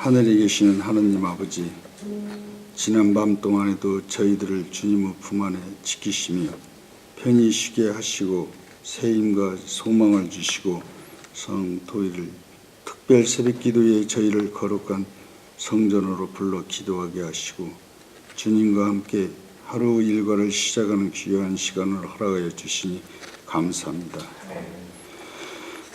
하늘에 계시는 하느님 아버지, 지난 밤 동안에도 저희들을 주님의 품 안에 지키시며 편히 쉬게 하시고 새 힘과 소망을 주시고 성토일을 특별 새벽 기도에 저희를 거룩한 성전으로 불러 기도하게 하시고 주님과 함께 하루 일과를 시작하는 귀한 시간을 허락하여 주시니 감사합니다.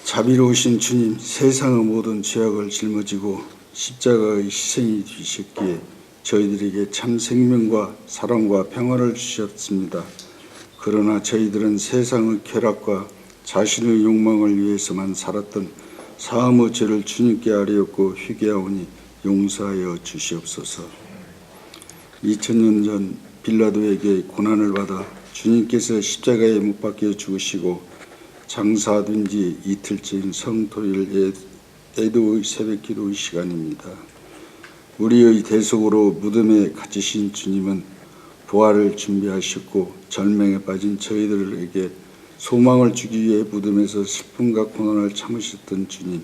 자비로우신 주님, 세상의 모든 죄악을 짊어지고 십자가의 희생이 되셨기에 저희들에게 참 생명과 사랑과 평화를 주셨습니다. 그러나 저희들은 세상의 쾌락과 자신의 욕망을 위해서만 살았던 사함의 죄를 주님께 아뢰었고 회개하오니 용서하여 주시옵소서. 2000년 전 빌라도에게 고난을 받아 주님께서 십자가에 못 박혀 죽으시고 장사된 지 이틀째인 성토일 애도의 새벽 기도의 시간입니다. 우리의 대속으로 무덤에 갇히신 주님은 부활을 준비하셨고 절명에 빠진 저희들에게 소망을 주기 위해 무덤에서 슬픔과 고난을 참으셨던 주님.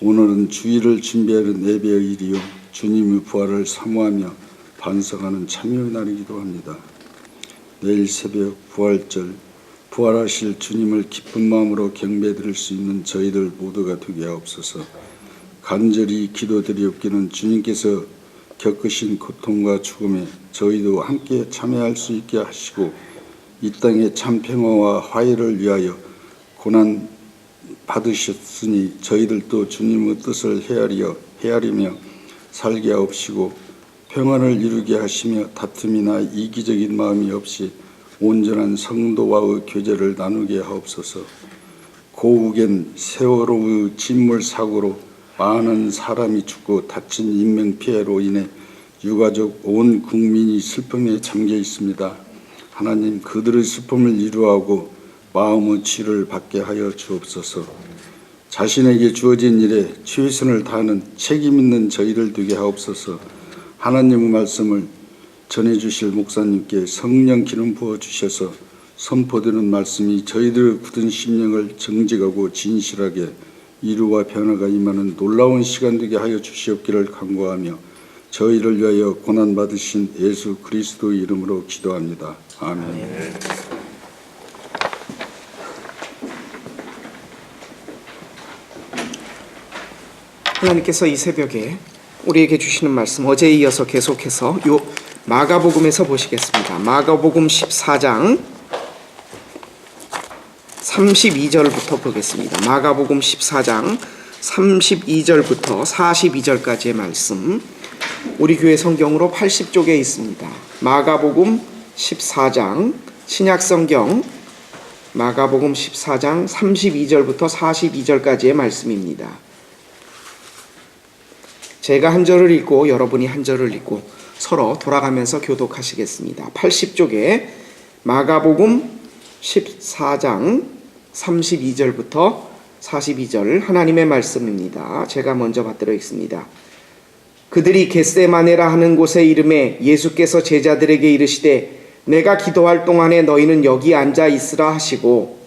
오늘은 주일을 준비하는 예배의 일이요 주님의 부활을 사모하며 반성하는 참여의 날이기도 합니다. 내일 새벽 부활절 부활하실 주님을 기쁜 마음으로 경배드릴 수 있는 저희들 모두가 되게 하옵소서. 간절히 기도드리옵기는 주님께서 겪으신 고통과 죽음에 저희도 함께 참여할 수 있게 하시고 이 땅의 참 평화와 화해를 위하여 고난 받으셨으니 저희들도 주님의 뜻을 헤아려 헤아리며 살게 하옵시고 평안을 이루게 하시며 다툼이나 이기적인 마음이 없이 온전한 성도와의 교제를 나누게 하옵소서. 고국엔 세월호의 침몰 사고로 많은 사람이 죽고 다친 인명 피해로 인해 유가족 온 국민이 슬픔에 잠겨 있습니다. 하나님 그들의 슬픔을 이루하고 마음의 치를 받게 하여 주옵소서. 자신에게 주어진 일에 최선을 다하는 책임 있는 저희들 되게 하옵소서. 하나님의 말씀을 전해 주실 목사님께 성령 기름 부어 주셔서 선포되는 말씀이 저희들의 굳은 심령을 정직하고 진실하게 이루와 변화가 임하는 놀라운 시간 되게 하여 주시옵기를 간구하며 저희를 위하여 고난 받으신 예수 그리스도의 이름으로 기도합니다. 아멘. 하나님께서 이 새벽에 우리에게 주시는 말씀 어제에 이어서 계속해서 요 마가복음에서 보시겠습니다. 마가복음 14장 32절부터 보겠습니다. 마가복음 14장 32절부터 42절까지의 말씀 우리 교회 성경으로 80쪽에 있습니다. 마가복음 14장 신약 성경 마가복음 14장 32절부터 42절까지의 말씀입니다. 제가 한 절을 읽고 여러분이 한 절을 읽고 서로 돌아가면서 교독하시겠습니다. 80쪽에 마가복음 14장 32절부터 42절 하나님의 말씀입니다. 제가 먼저 받들어 있습니다. 그들이 겟세마네라 하는 곳에 이름에 예수께서 제자들에게 이르시되 내가 기도할 동안에 너희는 여기 앉아 있으라 하시고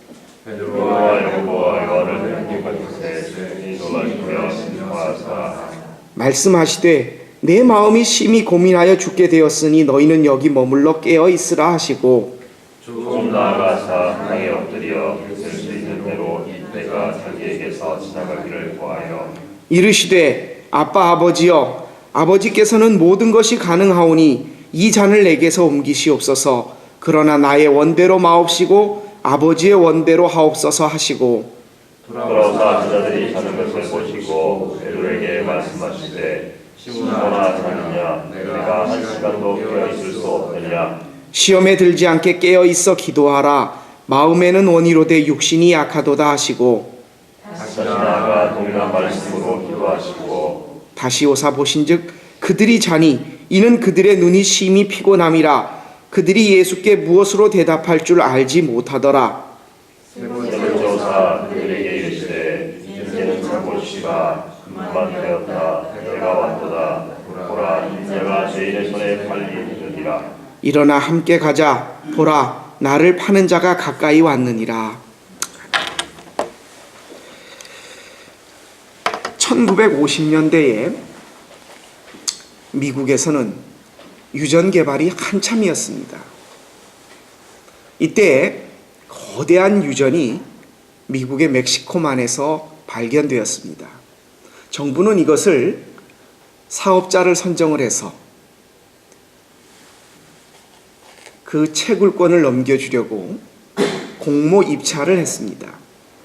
말씀하시되 내 마음이 심히 고민하여 죽게 되었으니 너희는 여기 머물러 깨어 있으라 하시고. 조금 나아가사 땅에 엎드려 있을 수 있는 대로 이때가 자기에게서 지나가기를 구하여. 이르시되 아빠 아버지여 아버지께서는 모든 것이 가능하오니 이 잔을 내게서 옮기시옵소서. 그러나 나의 원대로 마옵시고 아버지의 원대로 하옵소서 하시고. 돌아오사 제자들이 자는 것을 보시고 베드로에게 말씀하시되 시므나 자느냐 내가 한 시간도 깨어 있을 수 없느냐? 시험에 들지 않게 깨어 있어 기도하라. 마음에는 원이로되 육신이 약하도다 하시고 다시 나아가 동일한 말씀으로 기도하시고 다시 오사 보신즉 그들이 자니 이는 그들의 눈이 심히 피곤함이라. 그들이 예수께 무엇으로 대답할 줄 알지 못하더라 세번조사 그들에게 이르시되 이제는 자고 쉬라 금방 되었다 내가 왔도다 보라 인자가 죄인의 손에 팔리느니라 일어나 함께 가자 보라 나를 파는 자가 가까이 왔느니라 1950년대에 미국에서는 유전 개발이 한참이었습니다. 이때 거대한 유전이 미국의 멕시코만에서 발견되었습니다. 정부는 이것을 사업자를 선정을 해서 그 채굴권을 넘겨주려고 공모 입찰을 했습니다.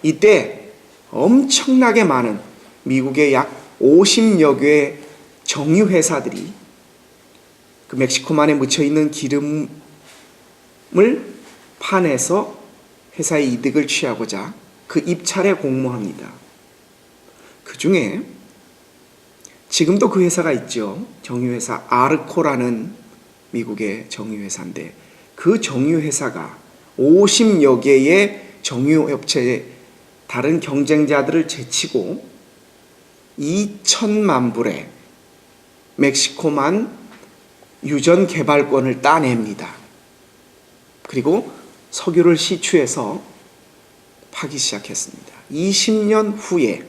이때 엄청나게 많은 미국의 약 50여 개의 정유 회사들이 그 멕시코만에 묻혀 있는 기름을 파내서 회사의 이득을 취하고자 그 입찰에 공모합니다. 그 중에 지금도 그 회사가 있죠. 정유회사 아르코라는 미국의 정유회사인데 그 정유회사가 50여 개의 정유업체 다른 경쟁자들을 제치고 2천만 불의 멕시코만 유전 개발권을 따냅니다. 그리고 석유를 시추해서 파기 시작했습니다. 20년 후에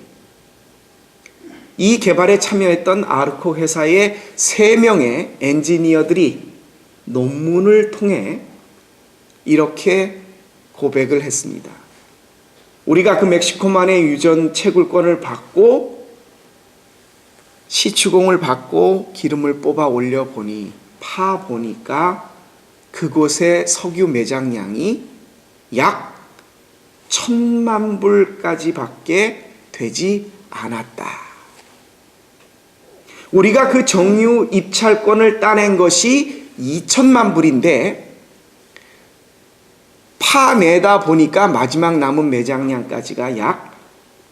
이 개발에 참여했던 아르코 회사의 3명의 엔지니어들이 논문을 통해 이렇게 고백을 했습니다. 우리가 그 멕시코만의 유전 채굴권을 받고 시추공을 받고 기름을 뽑아 올려 보니 파 보니까 그곳의 석유 매장량이 약 천만 불까지 밖에 되지 않았다. 우리가 그 정유 입찰권을 따낸 것이 2천만 불인데 파내다 보니까 마지막 남은 매장량까지가 약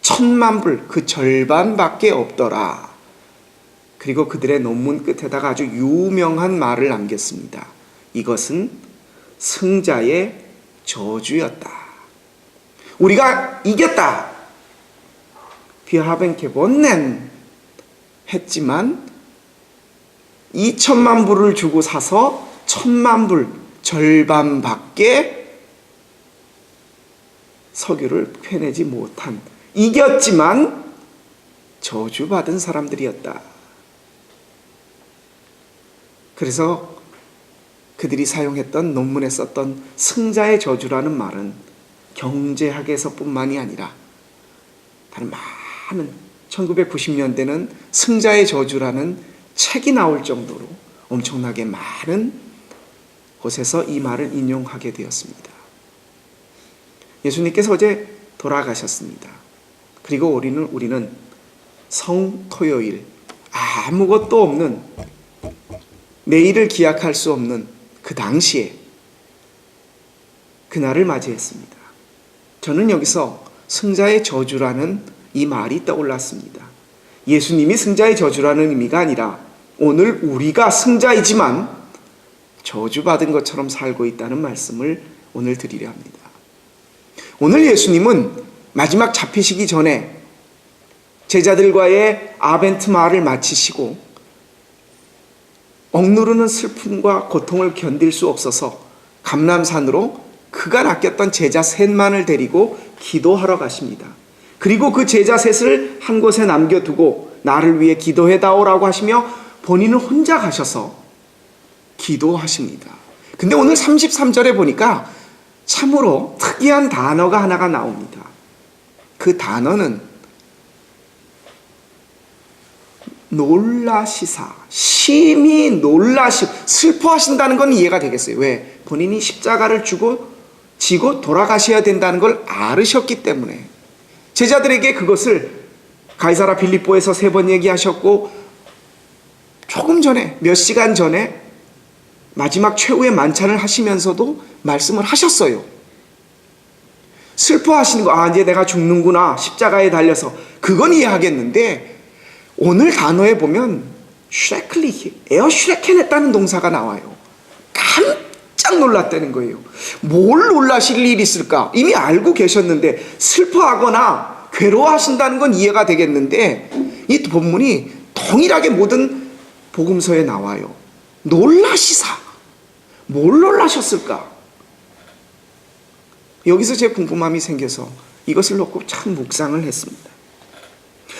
천만 불, 그 절반밖에 없더라. 그리고 그들의 논문 끝에다가 아주 유명한 말을 남겼습니다. 이것은 승자의 저주였다. 우리가 이겼다. Haben gewonnen. 했지만 2천만 불을 주고 사서 천만 불 절반밖에 석유를 패내지 못한 이겼지만 저주받은 사람들이었다. 그래서 그들이 사용했던 논문에 썼던 승자의 저주라는 말은 경제학에서뿐만이 아니라 다른 많은 1990년대는 승자의 저주라는 책이 나올 정도로 엄청나게 많은 곳에서 이 말을 인용하게 되었습니다. 예수님께서 어제 돌아가셨습니다. 그리고 우리는 우리는 성토요일 아무것도 없는 내일을 기약할 수 없는 그 당시에 그날을 맞이했습니다. 저는 여기서 승자의 저주라는 이 말이 떠올랐습니다. 예수님이 승자의 저주라는 의미가 아니라 오늘 우리가 승자이지만 저주받은 것처럼 살고 있다는 말씀을 오늘 드리려 합니다. 오늘 예수님은 마지막 잡히시기 전에 제자들과의 아벤트 마을을 마치시고 억누르는 슬픔과 고통을 견딜 수 없어서 감람산으로 그가 낚였던 제자 셋만을 데리고 기도하러 가십니다. 그리고 그 제자 셋을 한 곳에 남겨두고 나를 위해 기도해다오라고 하시며 본인은 혼자 가셔서 기도하십니다. 근데 오늘 33절에 보니까 참으로 특이한 단어가 하나가 나옵니다. 그 단어는 놀라시사, 심히 놀라시, 슬퍼하신다는 건 이해가 되겠어요. 왜? 본인이 십자가를 주고 지고 돌아가셔야 된다는 걸 알으셨기 때문에 제자들에게 그것을 가이사라 빌립보에서 세 번 얘기하셨고 조금 전에 몇 시간 전에 마지막 최후의 만찬을 하시면서도 말씀을 하셨어요. 슬퍼하시는 거, 아, 이제 내가 죽는구나. 십자가에 달려서. 그건 이해하겠는데, 오늘 단어에 보면, 슈레클리, 에어 슈레켄 했다는 동사가 나와요. 깜짝 놀랐다는 거예요. 뭘 놀라실 일이 있을까? 이미 알고 계셨는데, 슬퍼하거나 괴로워하신다는 건 이해가 되겠는데, 이 본문이 동일하게 모든 복음서에 나와요. 놀라시사. 뭘 놀라셨을까? 여기서 제 궁금함이 생겨서 이것을 놓고 참 묵상을 했습니다.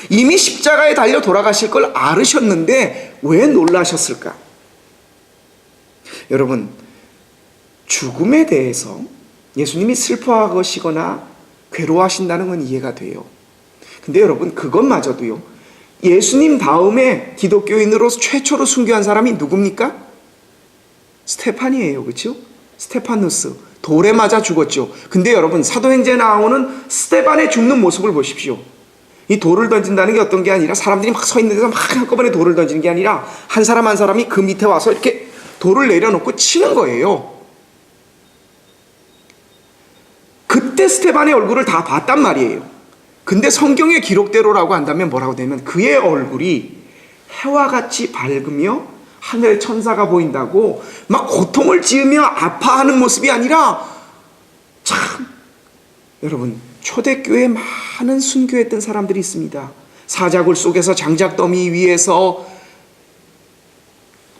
이미 십자가에 달려 돌아가실 걸 알으셨는데 왜 놀라셨을까? 여러분, 죽음에 대해서 예수님이 슬퍼하시거나 괴로워하신다는 건 이해가 돼요. 근데 여러분, 그것마저도요. 예수님 다음에 기독교인으로 최초로 순교한 사람이 누굽니까? 스테판이에요. 그렇죠? 스테파누스. 돌에 맞아 죽었죠. 근데 여러분, 사도행전에 나오는 스테반의 죽는 모습을 보십시오. 이 돌을 던진다는 게 어떤 게 아니라 사람들이 막 서 있는 데서 막 한꺼번에 돌을 던지는 게 아니라 한 사람 한 사람이 그 밑에 와서 이렇게 돌을 내려놓고 치는 거예요. 그때 스테반의 얼굴을 다 봤단 말이에요. 근데 성경의 기록대로라고 한다면 뭐라고 되면 그의 얼굴이 해와 같이 밝으며 하늘의 천사가 보인다고 막 고통을 지으며 아파하는 모습이 아니라 참 여러분 초대교회에 많은 순교했던 사람들이 있습니다. 사자굴 속에서 장작 더미 위에서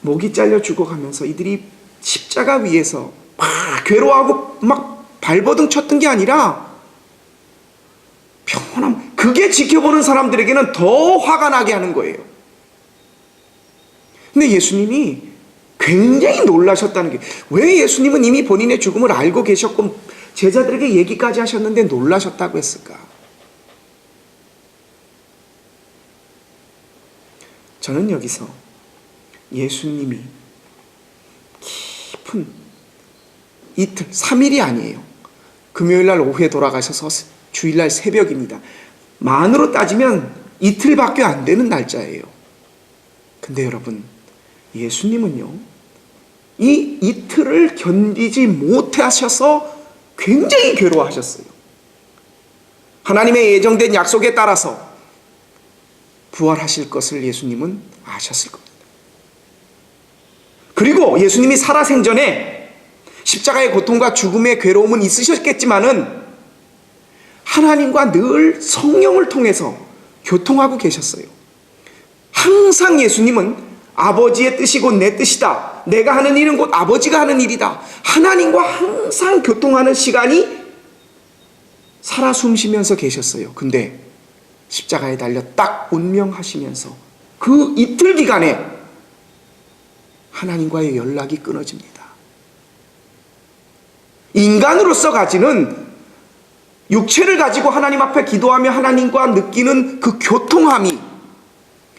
목이 잘려 죽어가면서 이들이 십자가 위에서 막 괴로워하고 막 발버둥 쳤던 게 아니라 평온함 그게 지켜보는 사람들에게는 더 화가 나게 하는 거예요. 근데 예수님이 굉장히 놀라셨다는 게 왜 예수님은 이미 본인의 죽음을 알고 계셨고 제자들에게 얘기까지 하셨는데 놀라셨다고 했을까? 저는 여기서 예수님이 깊은 이틀, 3일이 아니에요. 금요일 날 오후에 돌아가셔서 주일날 새벽입니다. 만으로 따지면 이틀밖에 안 되는 날짜예요. 근데 여러분, 예수님은요, 이 이틀을 견디지 못하셔서 굉장히 괴로워하셨어요. 하나님의 예정된 약속에 따라서 부활하실 것을 예수님은 아셨을 겁니다. 그리고 예수님이 살아생전에 십자가의 고통과 죽음의 괴로움은 있으셨겠지만은 하나님과 늘 성령을 통해서 교통하고 계셨어요. 항상 예수님은 아버지의 뜻이 곧내 뜻이다. 내가 하는 일은 곧 아버지가 하는 일이다. 하나님과 항상 교통하는 시간이 살아 숨쉬면서 계셨어요. 근데 십자가에 달려 딱 운명하시면서 그 이틀 기간에 하나님과의 연락이 끊어집니다. 인간으로서 가지는 육체를 가지고 하나님 앞에 기도하며 하나님과 느끼는 그 교통함이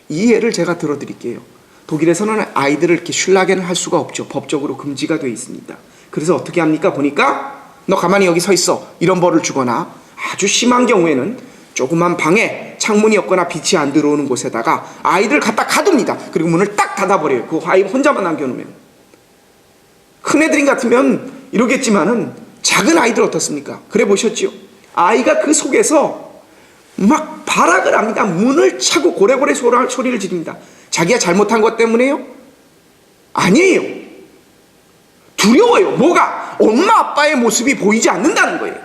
이 예를 제가 들어드릴게요. 독일에서는 아이들을 이렇게 슐라겐을 할 수가 없죠. 법적으로 금지가 되어 있습니다. 그래서 어떻게 합니까? 보니까 너 가만히 여기 서 있어. 이런 벌을 주거나 아주 심한 경우에는 조그만 방에 창문이 없거나 빛이 안 들어오는 곳에다가 아이들 갖다 가둡니다. 그리고 문을 딱 닫아버려요. 그 아이 혼자만 남겨놓으면. 큰 애들인 같으면 이러겠지만은 작은 아이들 어떻습니까? 그래 보셨지요? 아이가 그 속에서 막 발악을 합니다. 문을 차고 고래고래 소리를 지릅니다. 자기가 잘못한 것 때문에요? 아니에요. 두려워요. 뭐가? 엄마 아빠의 모습이 보이지 않는다는 거예요.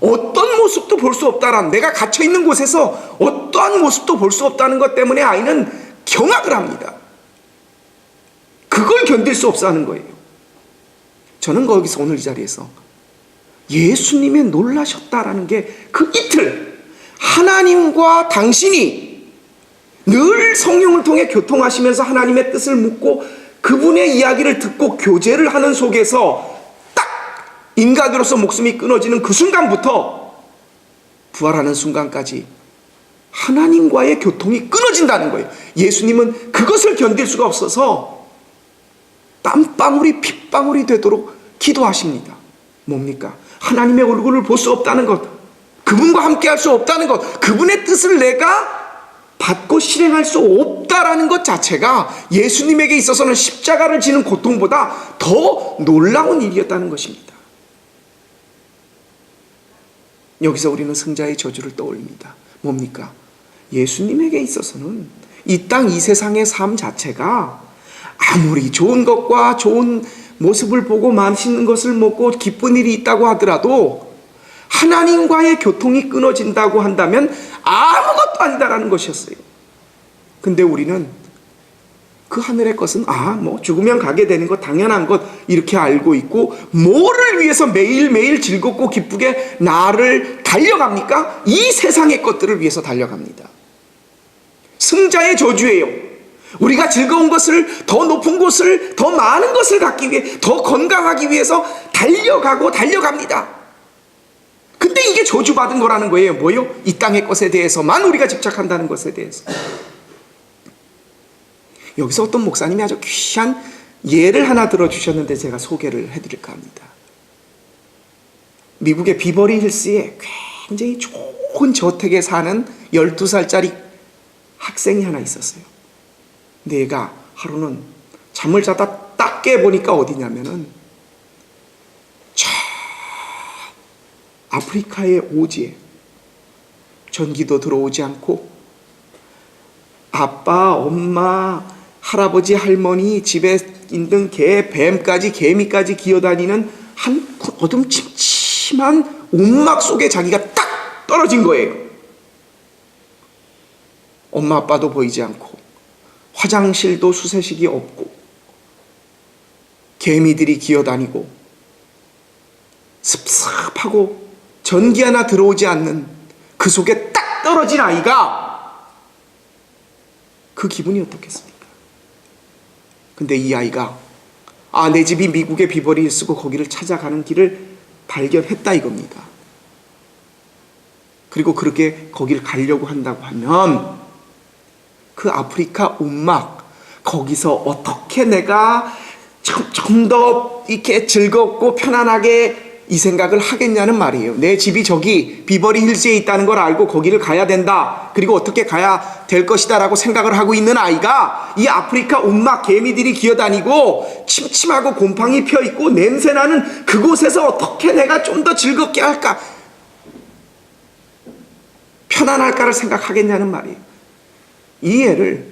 어떤 모습도 볼 수 없다는 내가 갇혀 있는 곳에서 어떠한 모습도 볼 수 없다는 것 때문에 아이는 경악을 합니다. 그걸 견딜 수 없어 하는 거예요. 저는 거기서 오늘 이 자리에서 예수님이 놀라셨다라는 게 그 이틀 하나님과 당신이 늘 성령을 통해 교통하시면서 하나님의 뜻을 묻고 그분의 이야기를 듣고 교제를 하는 속에서 딱 인간으로서 목숨이 끊어지는 그 순간부터 부활하는 순간까지 하나님과의 교통이 끊어진다는 거예요. 예수님은 그것을 견딜 수가 없어서 땀방울이 핏방울이 되도록 기도하십니다. 뭡니까? 하나님의 얼굴을 볼 수 없다는 것, 그분과 함께 할 수 없다는 것, 그분의 뜻을 내가 받고 실행할 수 없다라는 것 자체가 예수님에게 있어서는 십자가를 지는 고통보다 더 놀라운 일이었다는 것입니다. 여기서 우리는 승자의 저주를 떠올립니다. 뭡니까? 예수님에게 있어서는 이 땅 이 세상의 삶 자체가 아무리 좋은 것과 좋은 모습을 보고 맛있는 것을 먹고 기쁜 일이 있다고 하더라도 하나님과의 교통이 끊어진다고 한다면 아무것도 아니다라는 것이었어요. 근데 우리는 그 하늘의 것은 아, 뭐 죽으면 가게 되는 것 당연한 것 이렇게 알고 있고 뭐를 위해서 매일매일 즐겁고 기쁘게 나를 달려갑니까? 이 세상의 것들을 위해서 달려갑니다. 승자의 저주예요. 우리가 즐거운 것을 더 높은 곳을 더 많은 것을 갖기 위해 더 건강하기 위해서 달려가고 달려갑니다. 근데 이게 저주받은 거라는 거예요. 뭐요? 이 땅의 것에 대해서만 우리가 집착한다는 것에 대해서. 여기서 어떤 목사님이 아주 귀한 예를 하나 들어주셨는데 제가 소개를 해드릴까 합니다. 미국의 비버리 힐스에 굉장히 좋은 저택에 사는 12살짜리 학생이 하나 있었어요. 얘가 하루는 잠을 자다 딱 깨보니까 어디냐면은 저 아프리카의 오지에 전기도 들어오지 않고 아빠, 엄마, 할아버지, 할머니, 집에 있는 개, 뱀까지, 개미까지 기어다니는 한 어둠침침한 움막 속에 자기가 딱 떨어진 거예요. 엄마, 아빠도 보이지 않고, 화장실도 수세식이 없고, 개미들이 기어다니고, 습습하고, 전기 하나 들어오지 않는 그 속에 딱 떨어진 아이가 그 기분이 어떻겠습니까? 근데 이 아이가 아, 내 집이 미국의 비버리 힐스고 거기를 찾아가는 길을 발견했다 이겁니다. 그리고 그렇게 거기를 가려고 한다고 하면 그 아프리카 움막 거기서 어떻게 내가 좀 더 이렇게 즐겁고 편안하게 이 생각을 하겠냐는 말이에요. 내 집이 저기 비버리 힐스에 있다는 걸 알고 거기를 가야 된다. 그리고 어떻게 가야 될 것이다라고 생각을 하고 있는 아이가 이 아프리카 움막 개미들이 기어다니고 침침하고 곰팡이 펴 있고 냄새 나는 그곳에서 어떻게 내가 좀 더 즐겁게 할까? 편안할까를 생각하겠냐는 말이에요. 이 애를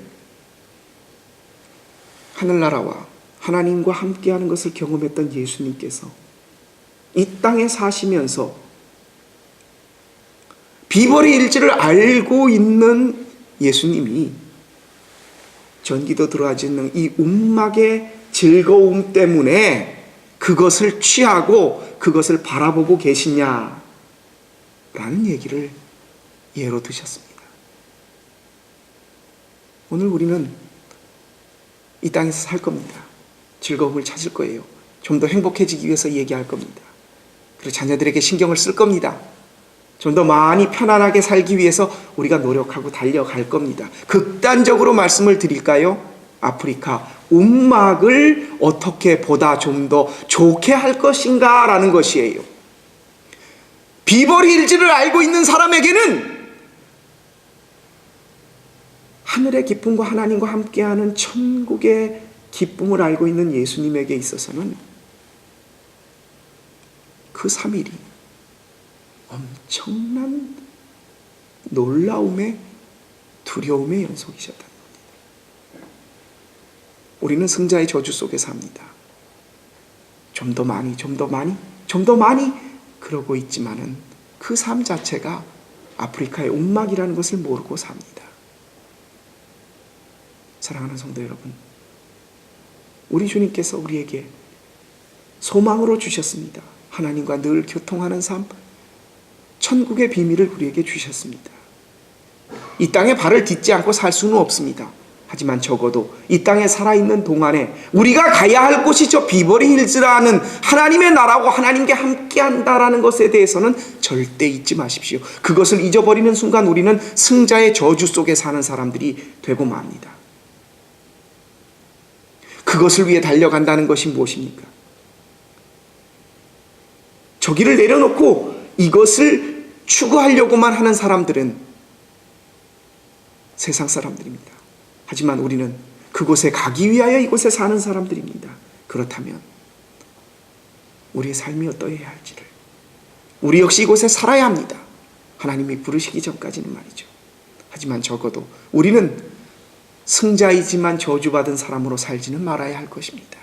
하늘나라와 하나님과 함께하는 것을 경험했던 예수님께서 이 땅에 사시면서 비벌의 일지를 알고 있는 예수님이 전기도 들어가지 않는 이 움막의 즐거움 때문에 그것을 취하고 그것을 바라보고 계시냐 라는 얘기를 예로 드셨습니다. 오늘 우리는 이 땅에서 살 겁니다. 즐거움을 찾을 거예요. 좀 더 행복해지기 위해서 얘기할 겁니다. 그리고 자녀들에게 신경을 쓸 겁니다. 좀 더 많이 편안하게 살기 위해서 우리가 노력하고 달려갈 겁니다. 극단적으로 말씀을 드릴까요? 아프리카 움막을 어떻게 보다 좀 더 좋게 할 것인가 라는 것이에요. 비버리 일지를 알고 있는 사람에게는 하늘의 기쁨과 하나님과 함께하는 천국의 기쁨을 알고 있는 예수님에게 있어서는 그 3일이 엄청난 놀라움의 두려움의 연속이셨다는 겁니다. 우리는 승자의 저주 속에 삽니다. 좀 더 많이, 좀 더 많이, 좀 더 많이 그러고 있지만은 그 삶 자체가 아프리카의 움막이라는 것을 모르고 삽니다. 사랑하는 성도 여러분, 우리 주님께서 우리에게 소망으로 주셨습니다. 하나님과 늘 교통하는 삶, 천국의 비밀을 우리에게 주셨습니다. 이 땅에 발을 딛지 않고 살 수는 없습니다. 하지만 적어도 이 땅에 살아있는 동안에 우리가 가야 할 곳이 저 비버리 힐즈라는 하나님의 나라고 하나님께 함께 한다라는 것에 대해서는 절대 잊지 마십시오. 그것을 잊어버리는 순간 우리는 승자의 저주 속에 사는 사람들이 되고 맙니다. 그것을 위해 달려간다는 것이 무엇입니까? 저기를 내려놓고 이것을 추구하려고만 하는 사람들은 세상 사람들입니다. 하지만 우리는 그곳에 가기 위하여 이곳에 사는 사람들입니다. 그렇다면 우리의 삶이 어떠해야 할지를 우리 역시 이곳에 살아야 합니다. 하나님이 부르시기 전까지는 말이죠. 하지만 적어도 우리는 승자이지만 저주받은 사람으로 살지는 말아야 할 것입니다.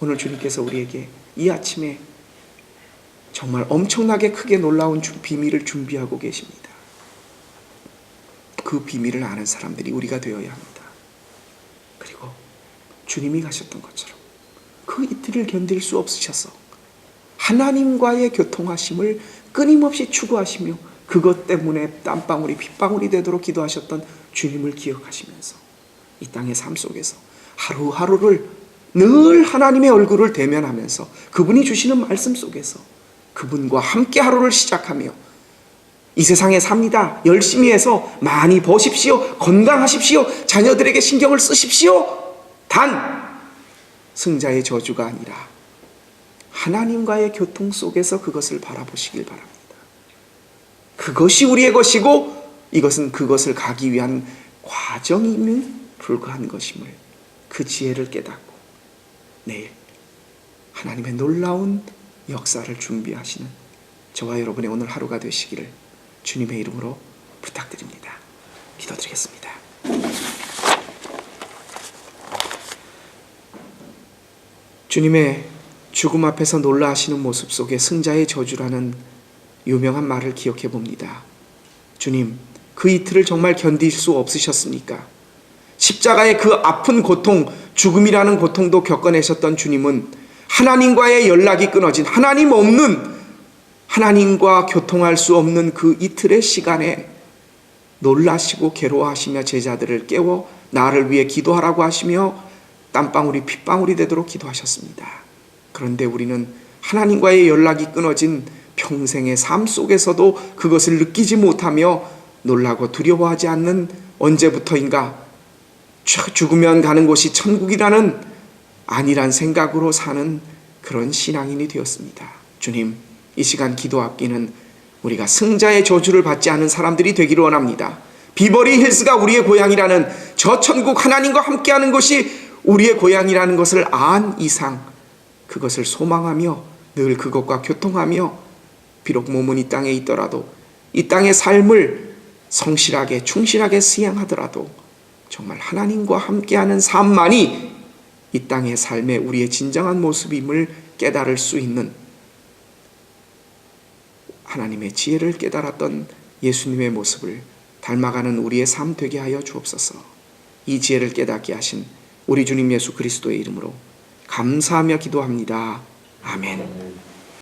오늘 주님께서 우리에게 이 아침에 정말 엄청나게 크게 놀라운 주- 비밀을 준비하고 계십니다. 그 비밀을 아는 사람들이 우리가 되어야 합니다. 그리고 주님이 가셨던 것처럼 그 이틀을 견딜 수 없으셔서 하나님과의 교통하심을 끊임없이 추구하시며 그것 때문에 땀방울이 핏방울이 되도록 기도하셨던 주님을 기억하시면서 이 땅의 삶 속에서 하루하루를 늘 하나님의 얼굴을 대면하면서 그분이 주시는 말씀 속에서 그분과 함께 하루를 시작하며 이 세상에 삽니다. 열심히 해서 많이 버십시오. 건강하십시오. 자녀들에게 신경을 쓰십시오. 단 승자의 저주가 아니라 하나님과의 교통 속에서 그것을 바라보시길 바랍니다. 그것이 우리의 것이고 이것은 그것을 가기 위한 과정이면 불과한 것임을 그 지혜를 깨닫고 내일 하나님의 놀라운 역사를 준비하시는 저와 여러분의 오늘 하루가 되시기를 주님의 이름으로 부탁드립니다. 기도드리겠습니다. 주님의 죽음 앞에서 놀라 하시는 모습 속에 승자의 저주라는 유명한 말을 기억해 봅니다. 주님, 그 이틀을 정말 견딜 수 없으셨습니까? 십자가의 그 아픈 고통, 죽음이라는 고통도 겪어내셨던 주님은 하나님과의 연락이 끊어진 하나님 없는 하나님과 교통할 수 없는 그 이틀의 시간에 놀라시고 괴로워하시며 제자들을 깨워 나를 위해 기도하라고 하시며 땀방울이 핏방울이 되도록 기도하셨습니다. 그런데 우리는 하나님과의 연락이 끊어진 평생의 삶 속에서도 그것을 느끼지 못하며 놀라고 두려워하지 않는 언제부터인가 죽으면 가는 곳이 천국이라는 아니란 생각으로 사는 그런 신앙인이 되었습니다. 주님, 이 시간 기도 앞기는 우리가 승자의 저주를 받지 않은 사람들이 되기를 원합니다. 비버리 힐스가 우리의 고향이라는 저 천국 하나님과 함께하는 것이 우리의 고향이라는 것을 안 이상 그것을 소망하며 늘 그것과 교통하며 비록 몸은 이 땅에 있더라도 이 땅의 삶을 성실하게 충실하게 수행하더라도 정말 하나님과 함께하는 삶만이 이 땅의 삶의 우리의 진정한 모습임을 깨달을 수 있는 하나님의 지혜를 깨달았던 예수님의 모습을 닮아가는 우리의 삶 되게 하여 주옵소서. 이 지혜를 깨닫게 하신 우리 주님 예수 그리스도의 이름으로 감사하며 기도합니다. 아멘.